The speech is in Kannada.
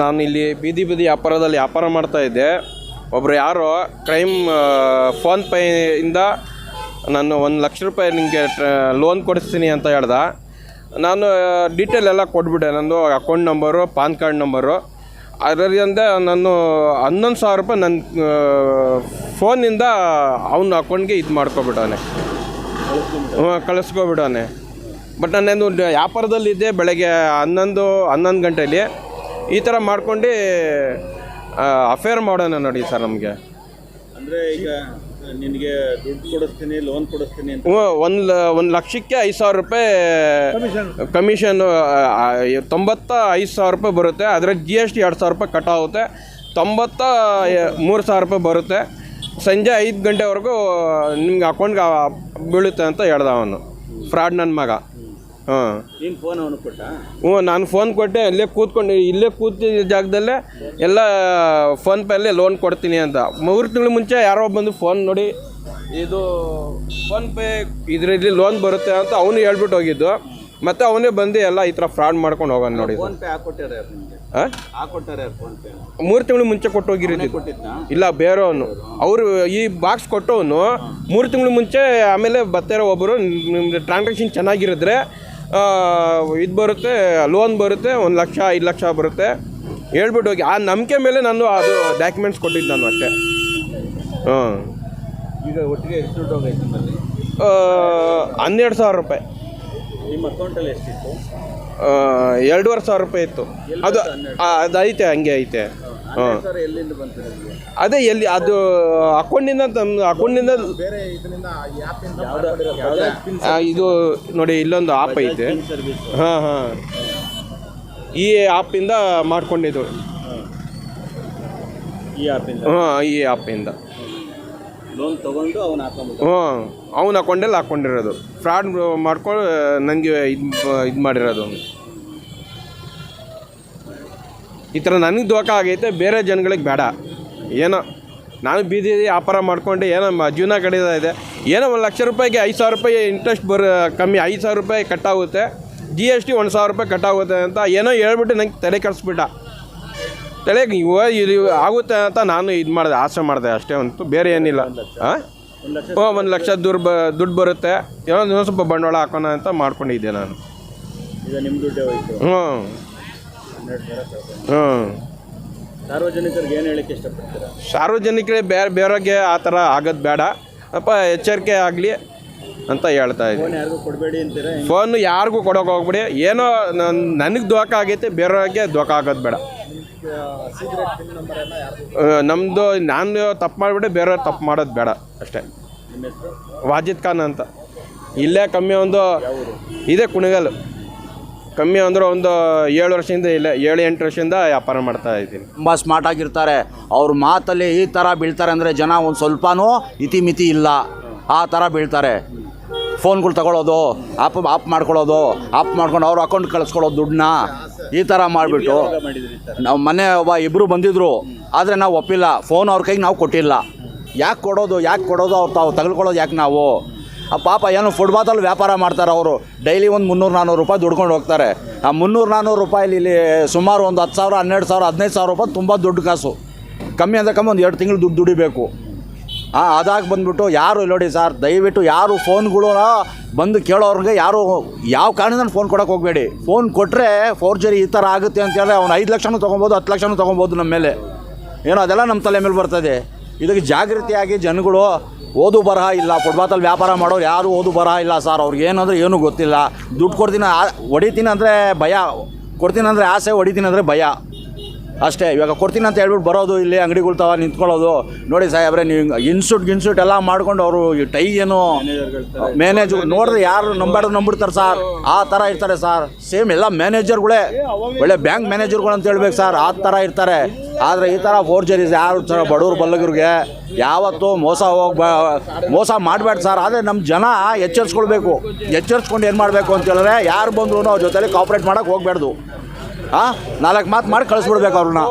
ನಾನು ಇಲ್ಲಿ ಬೀದಿ ಬೀದಿ ವ್ಯಾಪಾರದಲ್ಲಿ ವ್ಯಾಪಾರ ಮಾಡ್ತಾ ಇದ್ದೆ. ಒಬ್ಬರು ಯಾರೋ ಕ್ರೈಮ್ ಇಂದ ನಾನು ಒಂದು ಲಕ್ಷ ರೂಪಾಯಿ ನಿಮಗೆ ಲೋನ್ ಕೊಡಿಸ್ತೀನಿ ಅಂತ ಹೇಳ್ದ. ನಾನು ಡೀಟೇಲ್ ಎಲ್ಲ ಕೊಟ್ಬಿಟ್ಟೆ. ನಂದು account number PAN card number ಅದರಿಂದ ನಾನು ಹನ್ನೊಂದು ಸಾವಿರ ರೂಪಾಯಿ ನನ್ನ ಫೋನಿಂದ ಅವನ ಅಕೌಂಟ್ಗೆ ಇದು ಮಾಡ್ಕೊಬಿಟ್ಟಾನೆ. ಕಳಿಸ್ಕೊಬಿಟ್ಟಾನೆ. ಬಟ್ ನಾನೇನು ವ್ಯಾಪಾರದಲ್ಲಿದ್ದೆ ಬೆಳಗ್ಗೆ ಹನ್ನೊಂದು ಹನ್ನೊಂದು ಗಂಟೆಯಲ್ಲಿ ಈ ಥರ ಮಾಡ್ಕೊಂಡು ಅಫೇರ್ ಮಾಡೋಣ ನೋಡಿ ಸರ್ ನಮಗೆ. ಅಂದರೆ ಈಗ ನಿನಗೆ ದುಡ್ಡು ಕೊಡಿಸ್ತೀನಿ ಲೋನ್ ಕೊಡಿಸ್ತೀನಿ ಅಂತ. ಹ್ಞೂ ಒಂದು ಒಂದು ಲಕ್ಷಕ್ಕೆ ಐದು ಸಾವಿರ ರೂಪಾಯಿ ಕಮಿಷನ್ ತೊಂಬತ್ತ ಐದು ಸಾವಿರ ರೂಪಾಯಿ ಬರುತ್ತೆ. ಅದರ ಜಿ ಎಸ್ ಟಿ ಎರಡು ಸಾವಿರ ರೂಪಾಯಿ ಕಟ್ ಆಗುತ್ತೆ. ತೊಂಬತ್ತ ಮೂರು ಸಾವಿರ ರೂಪಾಯಿ ಬರುತ್ತೆ. ಸಂಜೆ ಐದು ಗಂಟೆವರೆಗೂ ನಿಮ್ಗೆ ಅಕೌಂಟ್ಗೆ ಬೀಳುತ್ತೆ ಅಂತ ಹೇಳ್ದ ಅವನು. ಫ್ರಾಡ್ ನನ್ನ ಮಗ. ಹಾಂ. ನೀನ್ ಫೋನ್ ಅವನು ಕೊಟ್ಟ? ಹ್ಞೂ ನಾನು ಫೋನ್ ಕೊಟ್ಟೆ ಇಲ್ಲೇ ಕೂತ್ಕೊಂಡು ಇಲ್ಲೇ ಕೂತಿದ್ದ ಜಾಗದಲ್ಲೇ ಎಲ್ಲ ಫೋನ್ ಪೇಲ್ಲೇ ಲೋನ್ ಕೊಡ್ತೀನಿ ಅಂತ. ಮೂರು ತಿಂಗಳ ಮುಂಚೆ ಯಾರೋ ಬಂದು ಫೋನ್ ನೋಡಿ ಇದು ಫೋನ್ ಪೇ ಇದರಲ್ಲಿ ಲೋನ್ ಬರುತ್ತೆ ಅಂತ ಅವನು ಹೇಳ್ಬಿಟ್ಟು ಹೋಗಿದ್ದು. ಮತ್ತೆ ಅವನೇ ಬಂದು ಎಲ್ಲ ಈ ಥರ ಫ್ರಾಡ್ ಮಾಡ್ಕೊಂಡು ಹೋಗೋಣ ನೋಡಿ ಫೋನ್ ಪೇ ಹಾಕೊಟ್ಟಾರ ಯಾರು ನಿಮ್ಗೆ? ಹಾಂ ಹಾಕೊಟ್ಟಾರ ಯಾರು ಫೋನ್ ಪೇ? ಮೂರು ತಿಂಗಳು ಮುಂಚೆ ಕೊಟ್ಟು ಹೋಗಿರೋದು ಕೊಟ್ಟಿದ್ನಾ? ಇಲ್ಲ ಬೇರೆಯವನು. ಅವರು ಈ ಬಾಕ್ಸ್ ಕೊಟ್ಟವನು. ಮೂರು ತಿಂಗಳು ಮುಂಚೆ ಆಮೇಲೆ ಬರ್ತಾರೋ ಒಬ್ಬರು ನಿಮ್ದು ಟ್ರಾನ್ಸಾಕ್ಷನ್ ಚೆನ್ನಾಗಿರಿದ್ರೆ ಇದು ಬರುತ್ತೆ ಲೋನ್ ಬರುತ್ತೆ ಒಂದು ಲಕ್ಷ ಐದು ಲಕ್ಷ ಬರುತ್ತೆ. ಹೇಳ್ಬಿಟ್ಟು ಹೋಗಿ ಆ ನಂಬಿಕೆ ಮೇಲೆ ನಾನು ಅದು ಡಾಕ್ಯುಮೆಂಟ್ಸ್ ಕೊಟ್ಟಿದ್ದು ನಾನು ಅಷ್ಟೇ. ಹಾಂ. ಈಗ ಒಟ್ಟಿಗೆ ಎಷ್ಟು ದುಡ್ಡು ಹೋಗೈತೆ ನಿಮ್ಮಲ್ಲಿ? ಹನ್ನೆರಡು ಸಾವಿರ ರೂಪಾಯಿ. ನಿಮ್ಮ ಅಕೌಂಟಲ್ಲಿ ಎಷ್ಟಿತ್ತು? ಎರಡೂವರೆ ಸಾವಿರ ರೂಪಾಯಿ ಇತ್ತು. ಅದು ಅದು ಐತೆ ಹಂಗೆ ಐತೆ. ಹಾಂ. ಸರ್ ಎಲ್ಲಿಂದ ಬಂತು ನಿಮಗೆ ಅದೇ ಎಲ್ಲಿ ಅದು ಅಕೌಂಟಿಂದ ತಂದು ಅಕೌಂಟಿಂದ ಬೇರೆ ಇದರಿಂದ ಯಾವ್ದು ಆ, ಇದು ನೋಡಿ ಇಲ್ಲೊಂದು ಆಪ್ ಐತೆ. ಸರ್ವಿಸ್ ಹಾಂ ಹಾಂ. ಈ ಆಪಿಂದ ಮಾಡ್ಕೊಂಡಿದ್ದು. ಈ ಆಪಿಂದ ಹಾಂ ಈ ಆಪಿಂದ ಲೋನ್ ತಗೊಂಡು ಅವನು ಹಾಕೊಂಡಿರೋದು ಹ್ಞೂ ಅವ್ನ ಅಕೌಂಟಲ್ಲಿ ಹಾಕ್ಕೊಂಡಿರೋದು ಫ್ರಾಡ್ ಮಾಡ್ಕೊಂಡು ನನಗೆ ಇದು ಇದು ಮಾಡಿರೋದು. ಅವ್ನು ಈ ಥರ ನನಗೆ ದೋಖ ಆಗೈತೆ ಬೇರೆ ಜನಗಳಿಗೆ ಬೇಡ. ಏನೋ ನಾನು ಬೀದಿ ವ್ಯಾಪಾರ ಮಾಡ್ಕೊಂಡು ಏನೋ ಮ- ಜೀವನ ಕಡಿತಾ ಇದೆ. ಏನೋ ಒಂದು ಲಕ್ಷ ರೂಪಾಯಿಗೆ ಐದು ಸಾವಿರ ರೂಪಾಯಿ ಇಂಟ್ರೆಸ್ಟ್ ಬರ ಕಮ್ಮಿ ಐದು ಸಾವಿರ ರೂಪಾಯಿ ಕಟ್ಟಾಗುತ್ತೆ. ಜಿ ಎಸ್ ಟಿ ಒಂದು ಸಾವಿರ ರೂಪಾಯಿ ಕಟ್ಟಾಗುತ್ತೆ ಅಂತ ಏನೋ ಹೇಳ್ಬಿಟ್ಟು ನಂಗೆ ತಲೆ ಕೆಡಿಸ್ಬಿಟ್ಟ. ತಲೆ ಇದು ಆಗುತ್ತೆ ಅಂತ ನಾನು ಇದು ಮಾಡಿದೆ ಆಸೆ ಮಾಡಿದೆ ಅಷ್ಟೇ ಒಂದು ಬೇರೆ ಏನಿಲ್ಲ. ಹಾಂ ಒಂದು ಲಕ್ಷ ಹ್ಞೂ ಒಂದು ಲಕ್ಷ ದುಡ್ಡು ಬ ದುಡ್ಡು ಬರುತ್ತೆ. ಏನೋ ಇನ್ನೊಂದು ಸ್ವಲ್ಪ ಬಂಡವಾಳ ಹಾಕೋಣ ಅಂತ ಮಾಡ್ಕೊಂಡಿದ್ದೆ ನಾನು. ಹ್ಞೂ. ಹ್ಞೂ ಸಾರ್ವಜನಿಕರಿಗೆ ಏನು ಹೇಳಕ್ಕೆ ಇಷ್ಟಪಡ್ತೀರಾ? ಸಾರ್ವಜನಿಕರಿಗೆ ಬೇರೆ ಬೇರೆಗೆ ಆ ಥರ ಆಗೋದು ಬೇಡ. ಅಪ್ಪ ಎಚ್ಚರಿಕೆ ಆಗಲಿ ಅಂತ ಹೇಳ್ತಾ ಇದ್ದೀನಿ. ಫೋನ್ ಯಾರಿಗೂ ಕೊಡಬೇಡಿ ಅಂತೀರಾ? ಫೋನ್ ಯಾರಿಗೂ ಕೊಡೋಕೆ ಹೋಗ್ಬಿಡಿ. ಏನೋ ನನ್ನ ನನಗೆ ದೋಖ ಆಗೈತೆ ಬೇರೆಯವ್ರಿಗೆ ದೋಖ ಆಗೋದು ಬೇಡ. ನಮ್ಮದು ನಾನು ತಪ್ಪು ಮಾಡಿಬಿಟ್ಟು ಬೇರೆಯವ್ರು ತಪ್ಪು ಮಾಡೋದು ಬೇಡ ಅಷ್ಟೇ. ವಾಜಿದ್ ಖಾನ್ ಅಂತ. ಇಲ್ಲೇ ಕಮ್ಮಿ ಒಂದು ಇದೆ ಕುಣಿಗಲ್. ಕಮ್ಮಿ ಅಂದ್ರೆ ಒಂದು ಏಳು ವರ್ಷದಿಂದ ಇಲ್ಲ ಏಳು ಎಂಟು ವರ್ಷದಿಂದ ವ್ಯಾಪಾರ ಮಾಡ್ತಾ ಇದ್ದೀನಿ. ತುಂಬ ಸ್ಮಾರ್ಟ್ ಆಗಿರ್ತಾರೆ. ಅವ್ರ ಮಾತಲ್ಲಿ ಈ ಥರ ಬೀಳ್ತಾರೆ ಅಂದರೆ ಜನ ಒಂದು ಸ್ವಲ್ಪನೂ ಇತಿಮಿತಿ ಇಲ್ಲ. ಆ ಥರ ಬೀಳ್ತಾರೆ. ಫೋನ್ಗಳು ತಗೊಳ್ಳೋದು ಆಪ್ ಆಪ್ ಮಾಡ್ಕೊಳ್ಳೋದು ಆಪ್ ಮಾಡ್ಕೊಂಡು ಅವ್ರ ಅಕೌಂಟ್ ಕಳಿಸ್ಕೊಳ್ಳೋದು ದುಡ್ಡನ್ನ ಈ ಥರ ಮಾಡಿಬಿಟ್ಟು ನಾವು ಮನೆ ಒಬ್ಬ ಇಬ್ಬರು ಬಂದಿದ್ದರು ಆದರೆ ನಾವು ಒಪ್ಪಿಲ್ಲ. ಫೋನ್ ಅವ್ರ ಕೈಗೆ ನಾವು ಕೊಟ್ಟಿಲ್ಲ. ಯಾಕೆ ಕೊಡೋದು ಯಾಕೆ ಕೊಡೋದು ಅವ್ರು ತಾವು ತಗೊಳ್ಕೊಳ್ಳೋದು ಯಾಕೆ ನಾವು? ಆ ಪಾಪ ಏನು ಫುಟ್ಬಾತಲ್ಲಿ ವ್ಯಾಪಾರ ಮಾಡ್ತಾರೆ ಅವರು. ಡೈಲಿ ಒಂದು ಮುನ್ನೂರು ನಾನ್ನೂರು ರೂಪಾಯಿ ದುಡ್ಕೊಂಡು ಹೋಗ್ತಾರೆ. ಆ ಮುನ್ನೂರು ನಾನ್ನೂರು ರೂಪಾಯಿಲಿ ಇಲ್ಲಿ ಸುಮಾರು ಒಂದು ಹತ್ತು ಸಾವಿರ, ಹನ್ನೆರಡು ಸಾವಿರ, ಹದಿನೈದು ಸಾವಿರ ರೂಪಾಯಿ ತುಂಬ ದೊಡ್ಡ ಕಾಸು. ಕಮ್ಮಿ ಅಂದರೆ ಕಮ್ಮಿ ಒಂದು ಎರಡು ತಿಂಗಳು ದುಡ್ಡು ದುಡಿಬೇಕು. ಹಾಂ ಅದಾಗಿ ಬಂದುಬಿಟ್ಟು ಯಾರು ನೋಡಿ ಸರ್, ದಯವಿಟ್ಟು ಯಾರು ಫೋನ್ಗಳು ಬಂದು ಕೇಳೋರ್ಗೆ ಯಾರು ಯಾವ ಕಾರಣದಿಂದ ಫೋನ್ ಕೊಡೋಕೆ ಹೋಗಬೇಡಿ. ಫೋನ್ ಕೊಟ್ಟರೆ ಫೋರ್ಜರಿ ಈ ಥರ ಆಗುತ್ತೆ ಅಂತೇಳಿ ಅವ್ನು ಐದು ಲಕ್ಷನೂ ತೊಗೊಬೋದು, ಹತ್ತು ಲಕ್ಷನೂ ತೊಗೊಬೋದು ನಮ್ಮ ಮೇಲೆ. ಏನೋ ಅದೆಲ್ಲ ನಮ್ಮ ತಲೆ ಮೇಲೆ ಬರ್ತದೆ. ಇದಕ್ಕೆ ಜಾಗೃತಿಯಾಗಿ ಜನಗಳು ಓದು ಬರಹ ಇಲ್ಲ ಫುಟ್ಬಾತಲ್ಲಿ ವ್ಯಾಪಾರ ಮಾಡೋರು ಯಾರು ಓದು ಬರಹ ಇಲ್ಲ ಸರ್. ಅವ್ರಿಗೆ ಏನಂದ್ರೆ ಏನೂ ಗೊತ್ತಿಲ್ಲ. ದುಡ್ಡು ಕೊಡ್ತೀನಿ ಹೊಡಿತೀನಿ ಅಂದರೆ ಭಯ. ಕೊಡ್ತೀನಿ ಅಂದರೆ ಆಸೆ, ಹೊಡಿತೀನಿ ಅಂದರೆ ಭಯ. ಅಷ್ಟೇ. ಇವಾಗ ಕೊಡ್ತೀನಿ ಅಂತ ಹೇಳ್ಬಿಟ್ಟು ಬರೋದು ಇಲ್ಲಿ ಅಂಗಡಿಗಳು ತಾವ ನಿಂತ್ಕೊಳ್ಳೋದು. ನೋಡಿ ಸಾಹೇಬ್ರೆ, ನೀವು ಇನ್ಸೂಟ್, ಗಿನ್ಸೂಟ್ ಎಲ್ಲ ಮಾಡ್ಕೊಂಡು ಅವರು ಟೈ ಏನು ಮ್ಯಾನೇಜ್ ನೋಡಿದ್ರೆ ಯಾರು ನಂಬಾಡ್ದು ನಂಬಿಡ್ತಾರೆ ಸರ್. ಆ ಥರ ಇರ್ತಾರೆ ಸರ್. ಸೇಮ್ ಎಲ್ಲ ಮ್ಯಾನೇಜರ್ಗಳೇ. ಒಳ್ಳೆ ಬ್ಯಾಂಕ್ ಮ್ಯಾನೇಜರ್ಗಳು ಅಂತ ಹೇಳ್ಬೇಕು ಸರ್. ಆ ಥರ ಇರ್ತಾರೆ. ಆದರೆ ಈ ಥರ ಫೋರ್ಜರೀಸ್ ಯಾರು ಥರ ಬಡವ್ರು ಬಲ್ಲಗರಿಗೆ ಯಾವತ್ತೂ ಮೋಸ ಹೋಗಿ ಮೋಸ ಮಾಡಬೇಡ ಸರ್. ಆದರೆ ನಮ್ಮ ಜನ ಎಚ್ಚರಿಸ್ಕೊಳ್ಬೇಕು. ಎಚ್ಚರಿಸ್ಕೊಂಡು ಏನು ಮಾಡಬೇಕು ಅಂತ ಹೇಳಿದ್ರೆ ಯಾರು ಬಂದ್ರು ಅವ್ರ ಜೊತೆಲಿ ಕಾಪ್ರೇಟ್ ಮಾಡೋಕ್ಕೆ ಹೋಗ್ಬಾರ್ದು ಹಾಂ ನಾಲ್ಕು ಮಾತು ಮಾಡಿ ಕಳಿಸ್ಬಿಡ್ಬೇಕು ಅವ್ರನ್ನ.